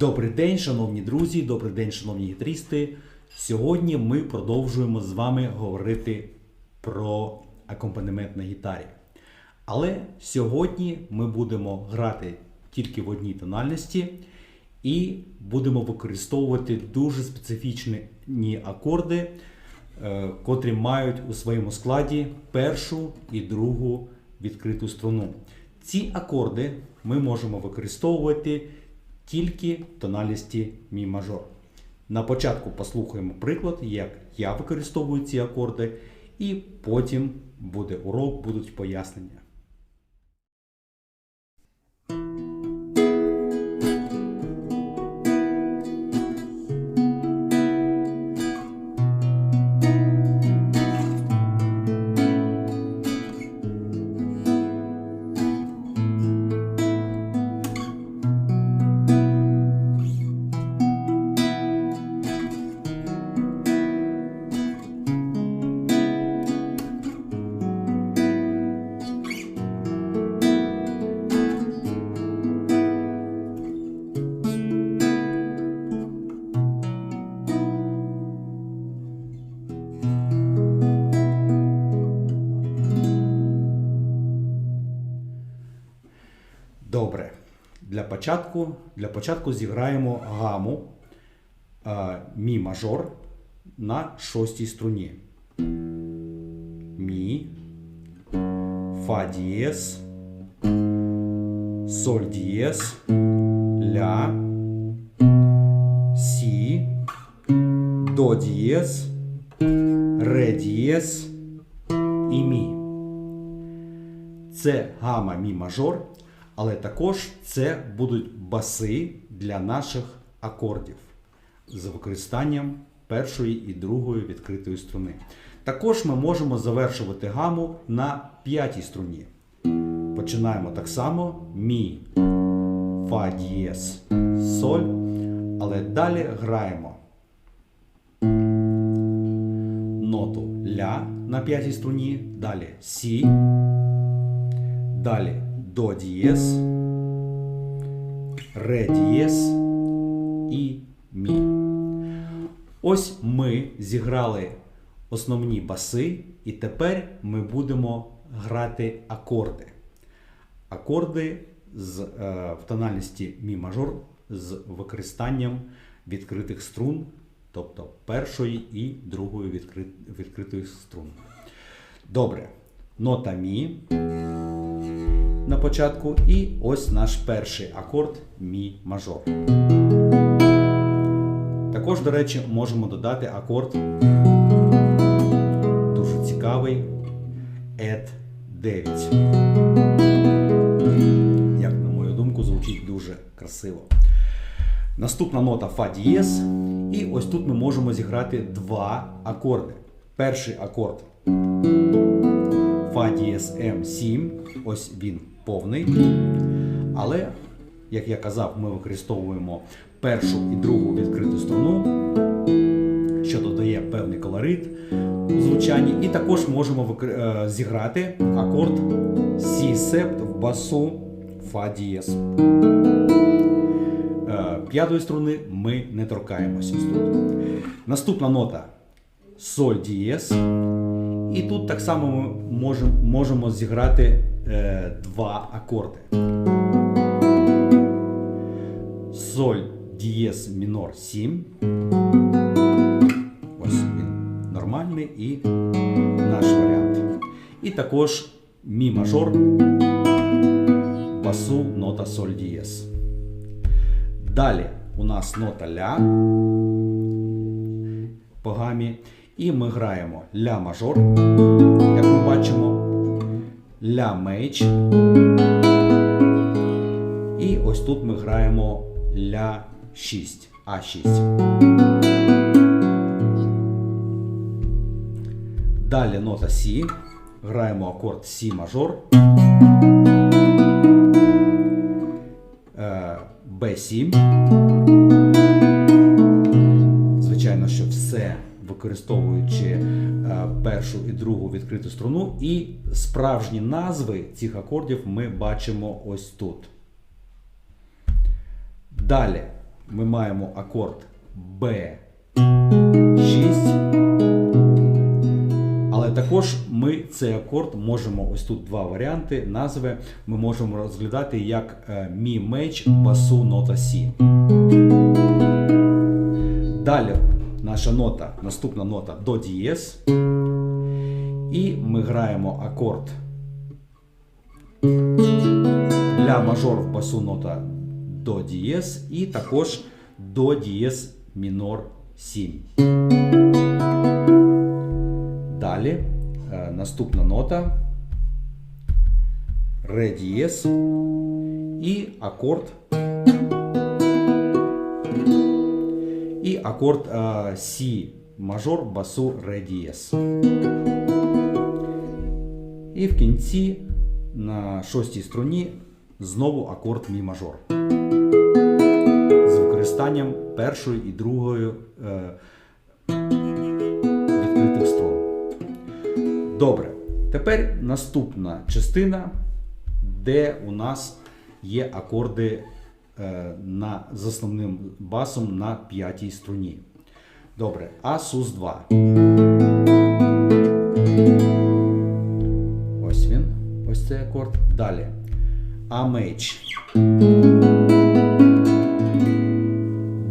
Добрий день, шановні друзі, добрий день, шановні гітаристи. Сьогодні ми продовжуємо з вами говорити про акомпанемент на гітарі. Але сьогодні ми будемо грати тільки в одній тональності і будемо використовувати дуже специфічні акорди, е, котрі мають у своєму складі першу і другу відкриту струну. Ці акорди ми можемо використовувати тільки в тональності мі мажор. На початку послухаємо приклад, як я використовую ці акорди, і потім буде урок, будуть пояснення. Початку, для початку зіграємо гаму е, мі мажор на шостій струні. Мі, фа дієс, соль дієс, ля, сі, до дієс, ре дієс і мі. Це гама мі мажор, але також це будуть баси для наших акордів з використанням першої і другої відкритої струни. Також ми можемо завершувати гаму на п'ятій струні. Починаємо так само. Мі, фа дієс, соль, але далі граємо. Ноту ля на п'ятій струні, далі сі, далі до дієс, ре дієс і мі. Ось ми зіграли основні баси, і тепер ми будемо грати акорди. Акорди з, е, в тональності мі мажор з використанням відкритих струн, тобто першої і другої відкри- відкритої струн. Добре. Нота мі на початку, і ось наш перший акорд мі мажор. Також, до речі, можемо додати акорд дуже цікавий Ед 9. Як, на мою думку, звучить дуже красиво. Наступна нота фа дієс. І ось тут ми можемо зіграти два акорди. Перший акорд Фа дієс М7. Ось він повний. Але, як я казав, ми використовуємо першу і другу відкриту струну, що додає певний колорит у звучанні. І також можемо викр- е, зіграти акорд Сі септ в басу Фа дієс. Е, П'ятої струни ми не торкаємося тут. Наступна нота Соль дієс. І тут так само ми можемо, можемо зіграти е, два акорди. Соль дієс мінор 7. Ось він нормальний і наш варіант. І також мі мажор, басу, нота соль дієс. Далі у нас нота ля по гамі. І ми граємо ля мажор, як ми бачимо, ля мейдж. І ось тут ми граємо ля 6, А6. Далі нота Сі. Граємо акорд Сі мажор. Е, Б7. Використовуючи е, першу і другу відкриту струну. І справжні назви цих акордів ми бачимо ось тут. Далі ми маємо акорд B6. Але також ми цей акорд можемо, ось тут два варіанти назви, ми можемо розглядати як е, мі меч басу нота Сі. Далі наша нота, наступна нота до дієс. І ми граємо акорд ля мажор в басу нота до дієс і також до дієс мінор 7. Далі е, наступна нота ре дієс і акорд. І акорд е, Сі мажор басу ре дієс. І в кінці на шостій струні знову акорд мі мажор. З використанням першої і другої е, відкритих струн. Добре. Тепер наступна частина, де у нас є акорди на, з основним басом на п'ятій струні. Добре, А сус 2. Ось він. Ось цей акорд. Далі. А меч.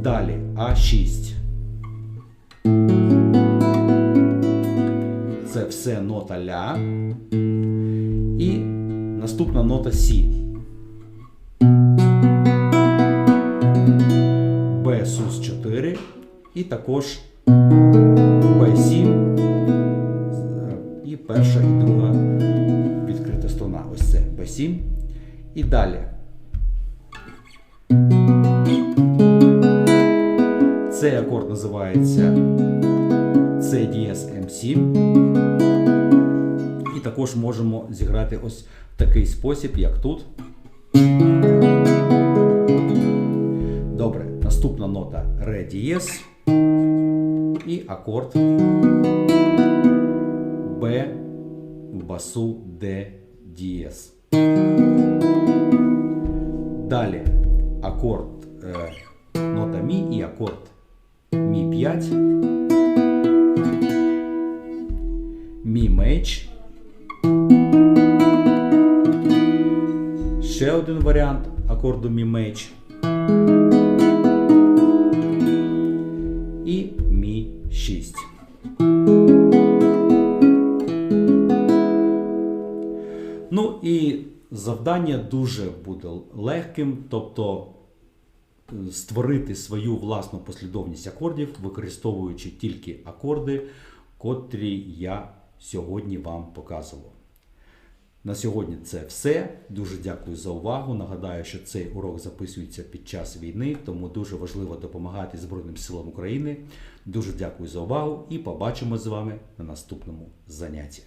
Далі А6. Це все нота ля. І наступна нота Сі. І також Б7 е, і перша і друга відкрита струна. Ось це Б7. І далі. Цей акорд називається C дієс М7. І також можемо зіграти ось в такий спосіб, як тут. Добре, наступна нота ре дієс і акорд Б в басу Д дієс. Далі акорд е, нота Мі і акорд Мі 5. Мі меч. Ще один варіант акорду Мі меч. І Мі 6. Ну і завдання дуже буде легким, тобто е, створити свою власну послідовність акордів, використовуючи тільки акорди, котрі я сьогодні вам показував. На сьогодні це все. Дуже дякую за увагу. Нагадаю, що цей урок записується під час війни, тому дуже важливо допомагати Збройним силам України. Дуже дякую за увагу і побачимо з вами на наступному занятті.